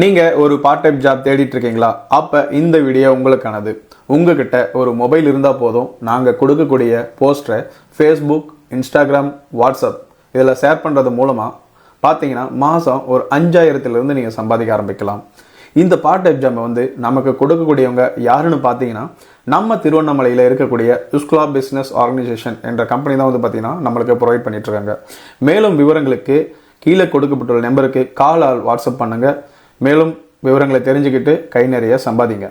நீங்கள் ஒரு part time job தேடிட்டு இருக்கீங்களா? அப்போ இந்த வீடியோ உங்களுக்கானது. உங்ககிட்ட ஒரு மொபைல் இருந்தால் போதும். நாங்கள் கொடுக்கக்கூடிய போஸ்டரை ஃபேஸ்புக் இன்ஸ்டாகிராம் வாட்ஸ்அப் இதில் ஷேர் பண்ணுறது மூலமாக பார்த்தீங்கன்னா மாதம் ஒரு அஞ்சாயிரத்துலேருந்து நீங்கள் சம்பாதிக்க ஆரம்பிக்கலாம். இந்த பார்ட் டைம் ஜாப் வந்து நமக்கு கொடுக்கக்கூடியவங்க யாருன்னு பார்த்தீங்கன்னா நம்ம திருவண்ணாமலையில் இருக்கக்கூடிய யுஸ்குலா பிஸ்னஸ் ஆர்கனைசேஷன் என்ற கம்பெனி தான் வந்து பார்த்தீங்கன்னா நம்மளுக்கு ப்ரொவைட் பண்ணிட்டுருக்காங்க மேலும் விவரங்களுக்கு கீழே கொடுக்கப்பட்டுள்ள நம்பருக்கு கால் ஆல் வாட்ஸ்அப் பண்ணுங்கள் மேலும் விவரங்களை தெரிஞ்சுக்கிட்டு கை நிறைய சம்பாதிங்க.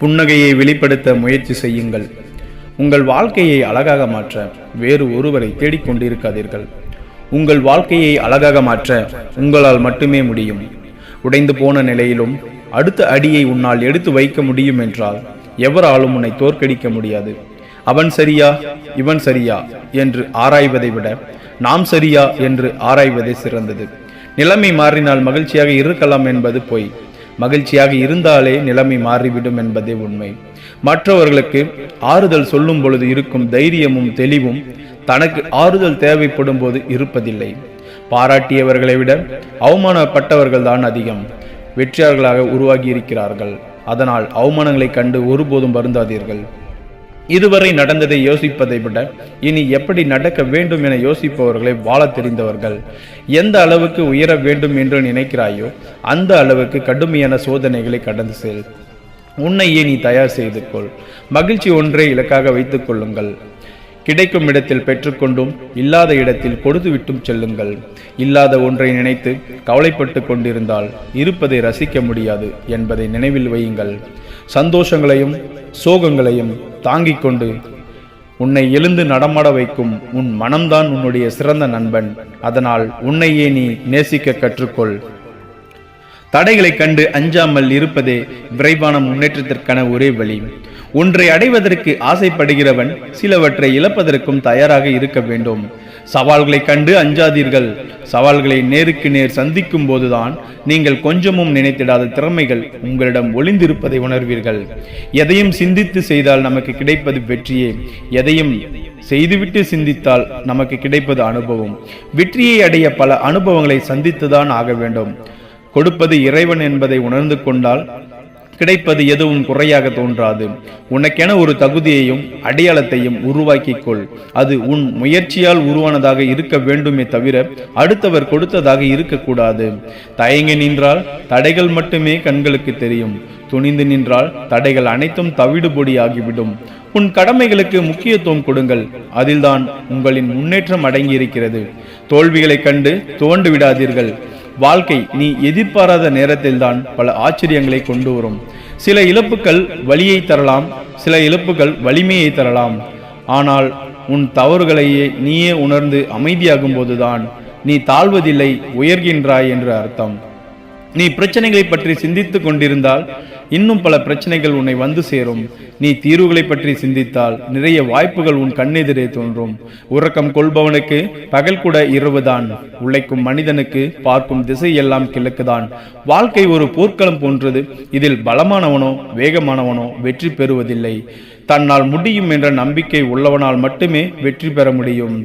புன்னகையை வெளிப்படுத்த முயற்சி செய்யுங்கள். உங்கள் வாழ்க்கையை அழகாக மாற்ற வேறு ஒருவரை தேடிக்கொண்டிருக்காதீர்கள் உங்கள் வாழ்க்கையை அழகாக மாற்ற உங்களால் மட்டுமே முடியும். உடைந்து போன நிலையிலும் அடுத்த அடியை உன்னால் எடுத்து வைக்க முடியும் என்றால் எவராலும் உன்னை தோற்கடிக்க முடியாது. அவன் சரியா? இவன் சரியா? என்று ஆராய்வதை விட நாம் சரியா? என்று ஆராய்வதே சிறந்தது. நிலைமை மாறினால் மகிழ்ச்சியாக இருக்கலாம் என்பது பொய். மகிழ்ச்சியாக இருந்தாலே நிலைமை மாறிவிடும் என்பதே உண்மை. மற்றவர்களுக்கு ஆறுதல் சொல்லும் பொழுது இருக்கும் தைரியமும் தெளிவும் தனக்கு ஆறுதல் தேவைப்படும் போது இருப்பதில்லை. பாராட்டியவர்களை விட அவமானப்பட்டவர்கள் தான் அதிகம். வெற்றியாளர்களாக உருவாகி இருக்கிறார்கள். அதனால் அவமானங்களைக் கண்டு ஒருபோதும் வருந்தாதீர்கள். இதுவரை நடந்ததை யோசிப்பதை விட இனி எப்படி நடக்க வேண்டும் என யோசிப்பவர்களை வாழத் தெரிந்தவர்கள். எந்த அளவுக்கு உயர வேண்டும் என்று நினைக்கிறாயோ அந்த அளவுக்கு கடுமையான சோதனைகளை கடந்து செல். உன்னையே நீ தயார் செய்து கொள். மகிழ்ச்சி ஒன்றை இலக்காக வைத்துக் கொள்ளுங்கள். கிடைக்கும் இடத்தில் பெற்றுக்கொண்டும் இல்லாத இடத்தில் கொடுத்துவிட்டும் செல்லுங்கள். இல்லாத ஒன்றை நினைத்து கவலைப்பட்டு கொண்டிருந்தால் இருப்பதை ரசிக்க முடியாது என்பதை நினைவில் வையுங்கள். சந்தோஷங்களையும் சோகங்களையும் தாங்கிக் கொண்டு உன்னை எழுந்து நடமாட வைக்கும் உன் மனம்தான் உன்னுடைய சிறந்த நண்பன். அதனால் உன்னையே நீ நேசிக்க கற்றுக்கொள். தடைகளை கண்டு அஞ்சாமல் இருப்பதே விரைவான முன்னேற்றத்திற்கான ஒரே வழி. ஒன்றை அடைவதற்கு ஆசைப்படுகிறவன் சிலவற்றை இழப்பதற்கும் தயாராக இருக்க வேண்டும். சவால்களை கண்டு அஞ்சாதீர்கள். சவால்களை நேருக்கு நேர் சந்திக்கும் போதுதான் நீங்கள் கொஞ்சமும் நினைத்திடாத திறமைகள் உங்களிடம் ஒளிந்திருப்பதை உணர்வீர்கள். எதையும் சிந்தித்து செய்தால் நமக்கு கிடைப்பது வெற்றியே. எதையும் செய்துவிட்டு சிந்தித்தால் நமக்கு கிடைப்பது அனுபவம். வெற்றியை அடைய பல அனுபவங்களை சந்தித்துதான் ஆக வேண்டும். கொடுப்பது இறைவன் என்பதை உணர்ந்து கொண்டால் கிடைப்பது எதுவும் குறையாக தோன்றாது. உனக்கென ஒரு தகுதியையும் அடையாளத்தையும் உருவாக்கிக் கொள் அது உன் முயற்சியால் உருவானதாக இருக்க வேண்டுமே தவிர அடுத்தவர் கொடுத்ததாக இருக்கக்கூடாது. தயங்கி நின்றால் தடைகள் மட்டுமே கண்களுக்கு தெரியும். துணிந்து நின்றால் தடைகள் அனைத்தும் தவிடுபொடியாகிவிடும். உன் கடமைகளுக்கு முக்கியத்துவம் கொடுங்கள். அதில்தான் உங்களின் முன்னேற்றம் அடங்கியிருக்கிறது. தோல்விகளைக் கண்டு தோண்டு விடாதீர்கள் வாழ்க்கை நீ எதிர்பாராத நேரத்தில்தான் பல ஆச்சரியங்களை கொண்டு வரும். சில இழப்புகள் வலியை தரலாம் சில இழப்புகள் வலிமையை தரலாம். ஆனால் உன் தவறுகளையே நீயே உணர்ந்து அமைதியாகும் போதுதான் நீ தாழ்வதில்லை உயர்கின்றாய் என்று அர்த்தம். நீ பிரச்சனைகளை பற்றி சிந்தித்து கொண்டிருந்தால் இன்னும் பல பிரச்சனைகள் உன்னை வந்து சேரும். நீ தீர்வுகளை பற்றி சிந்தித்தால் நிறைய வாய்ப்புகள் உன் கண்ணெதிரே தோன்றும். உறக்கம் கொள்பவனுக்கு பகல் கூட இரவுதான். உழைக்கும் மனிதனுக்கு பார்க்கும் திசை எல்லாம் கிழக்குதான். வாழ்க்கை ஒரு போர்க்களம் போன்றது. இதில் பலமானவனோ வேகமானவனோ வெற்றி பெறுவதில்லை. தன்னால் முடியும் என்ற நம்பிக்கை உள்ளவனால் மட்டுமே வெற்றி பெற முடியும்.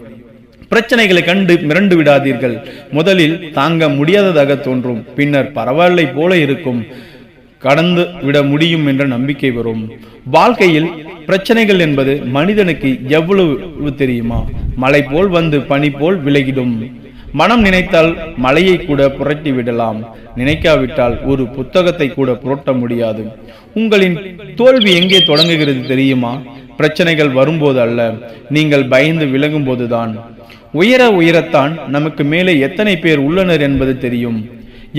பிரச்சனைகளை கண்டு மிரண்டு விடாதீர்கள். முதலில் தாங்க முடியாததாக தோன்றும். பின்னர் பரவாயில்லை போல இருக்கும். கடந்து விட முடியும் என்ற நம்பிக்கை வரும். வாழ்க்கையில் பிரச்சனைகள் என்பது மனிதனுக்கு எவ்வளவு தெரியுமா? மலை போல் வந்து பனி போல் விலகிடும். மனம் நினைத்தால் மலையை கூட புரட்டி விடலாம். நினைக்காவிட்டால் ஒரு புத்தகத்தை கூட புரட்ட முடியாது. உங்களின் தோல்வி எங்கே தொடங்குகிறது தெரியுமா? பிரச்சனைகள் வரும்போது அல்ல. நீங்கள் பயந்து விலகும் போதுதான் உயர உயரத்தான் நமக்கு மேலே எத்தனை பேர் உள்ளனர் என்பது தெரியும்.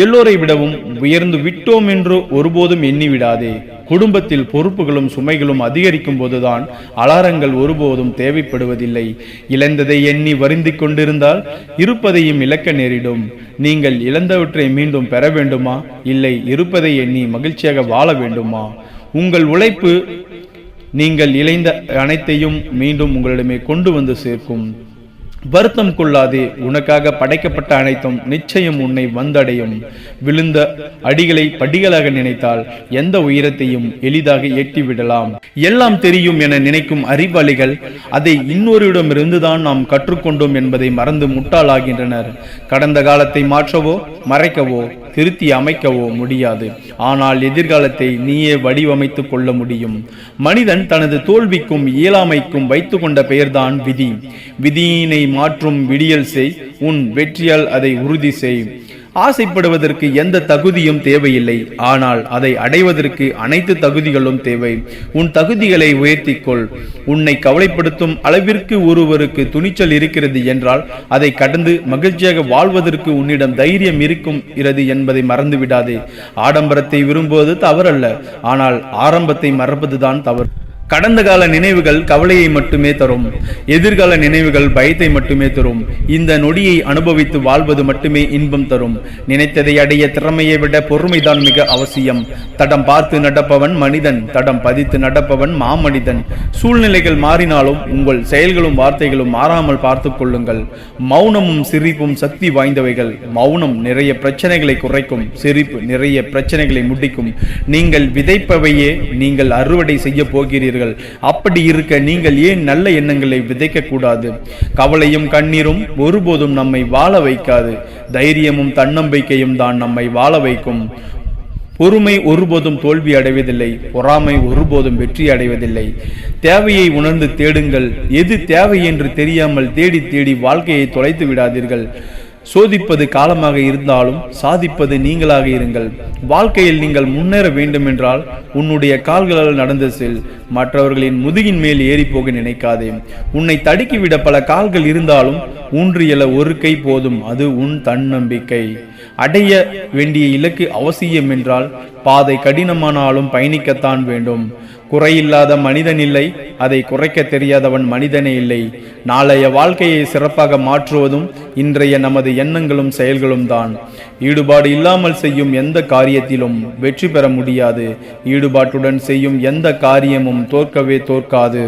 எல்லோரை விடவும் உயர்ந்து விட்டோம் என்று ஒருபோதும் எண்ணி விடாதே குடும்பத்தில் பொறுப்புகளும் சுமைகளும் அதிகரிக்கும் போதுதான் அலாரங்கள் ஒருபோதும் தேவைப்படுவதில்லை. இழந்ததை எண்ணி வருந்திக் கொண்டிருந்தால் இருப்பதையும் இழக்க நேரிடும். நீங்கள் இழந்தவற்றை மீண்டும் பெற வேண்டுமா? இல்லை இருப்பதை எண்ணி மகிழ்ச்சியாக வாழ வேண்டுமா? உங்கள் உழைப்பு நீங்கள் இழைந்த அனைத்தையும் மீண்டும் உங்களிடமே கொண்டு வந்து சேர்க்கும். வருத்தம் கொள்ளாதே உனக்காக படைக்கப்பட்ட அனைத்தும் நிச்சயம் உன்னை வந்தடையும். விழுந்த அடிகளை படிகளாக நினைத்தால் எந்த உயரத்தையும் எளிதாக எட்டிவிடலாம். எல்லாம் தெரியும் என நினைக்கும் அறிவாளிகள் அதை இன்னொருடமிருந்துதான் நாம் கற்றுக்கொண்டோம் என்பதை மறந்து முட்டாளாகின்றனர். கடந்த காலத்தை மாற்றவோ மறைக்கவோ திருத்தி அமைக்கவோ முடியாது. ஆனால் எதிர்காலத்தை நீயே வடிவமைத்துக் கொள்ள முடியும். மனிதன் தனது தோல்விக்கும் இயலாமைக்கும் வைத்துக்கொண்ட பெயர்தான் விதி. விதியினை மாற்றும் விடியல் செய் உன் வெற்றியால் அதை உறுதி செய். ஆசைப்படுவதற்கு எந்த தகுதியும் தேவையில்லை. ஆனால் அதை அடைவதற்கு அனைத்து தகுதிகளும் தேவை. உன் தகுதிகளை உயர்த்திக்கொள். உன்னை கவலைப்படுத்தும் அளவிற்கு ஒருவருக்கு துணிச்சல் இருக்கிறது என்றால் அதை கடந்து மகிழ்ச்சியாக வாழ்வதற்கு உன்னிடம் தைரியம் இருக்கும் இறது என்பதை மறந்துவிடாதே. ஆடம்பரத்தை விரும்புவது தவறல்ல. ஆனால் ஆரம்பத்தை மறப்பதுதான் தவறு. கடந்த கால நினைவுகள் கவலையை மட்டுமே தரும். எதிர்கால நினைவுகள் பயத்தை மட்டுமே தரும். இந்த நொடியை அனுபவித்து வாழ்வது மட்டுமே இன்பம் தரும். நினைத்ததை அடைய திறமையை விட பொறுமைதான் மிக அவசியம். தடம் பார்த்து நடப்பவன் மனிதன் தடம் பதித்து நடப்பவன் மாமனிதன். சூழ்நிலைகள் மாறினாலும் உங்கள் செயல்களும் வார்த்தைகளும் மாறாமல் பார்த்து கொள்ளுங்கள். மௌனமும் சிரிப்பும் சக்தி வாய்ந்தவைகள். மௌனம் நிறைய பிரச்சனைகளை குறைக்கும். சிரிப்பு நிறைய பிரச்சனைகளை முடிக்கும். நீங்கள் விதைப்பவையே நீங்கள் அறுவடை செய்ய போகிறீர்கள். அப்படி இருக்க நீங்கள் ஏன் நல்ல எண்ணங்களை விதைக்க கூடாது கவலையும் கண்ணீரும் ஒருபோதும் நம்மை வாழ வைக்காது. தைரியமும் தன்னம்பிக்கையும் தான் நம்மை வாழ வைக்கும். பொறுமை ஒருபோதும் தோல்வி அடைவதில்லை. பொறாமை ஒருபோதும் வெற்றி அடைவதில்லை. தேவையை உணர்ந்து தேடுங்கள். எது தேவை என்று தெரியாமல் தேடி தேடி வாழ்க்கையை தொலைத்து விடாதீர்கள். சோதிப்பது காலமாக இருந்தாலும் சாதிப்பது நீங்களாக இருங்கள். வாழ்க்கையில் நீங்கள் முன்னேற வேண்டுமென்றால் உன்னுடைய கால்களால் நடந்து செல். மற்றவர்களின் முதுகின் மேல் ஏறி போக நினைக்காதே. உன்னை தடுக்கிவிட பல கால்கள் இருந்தாலும் ஊன்றியல ஒரு கை போதும் அது உன் தன்னம்பிக்கை. அடைய வேண்டிய இலக்கு அவசியம் என்றால் பாதை கடினமானாலும் பயணிக்கத்தான் வேண்டும். குறையில்லாத மனிதன் இல்லை. அதை குறைக்க தெரியாதவன் மனிதனே இல்லை. நாளைய வாழ்க்கையை சிறப்பாக மாற்றுவதும் இன்றைய நமது எண்ணங்களும் செயல்களும் தான். ஈடுபாடு இல்லாமல் செய்யும் எந்த காரியத்திலும் வெற்றி பெற முடியாது. ஈடுபாட்டுடன் செய்யும் எந்த காரியமும் தோற்கவே தோற்காது.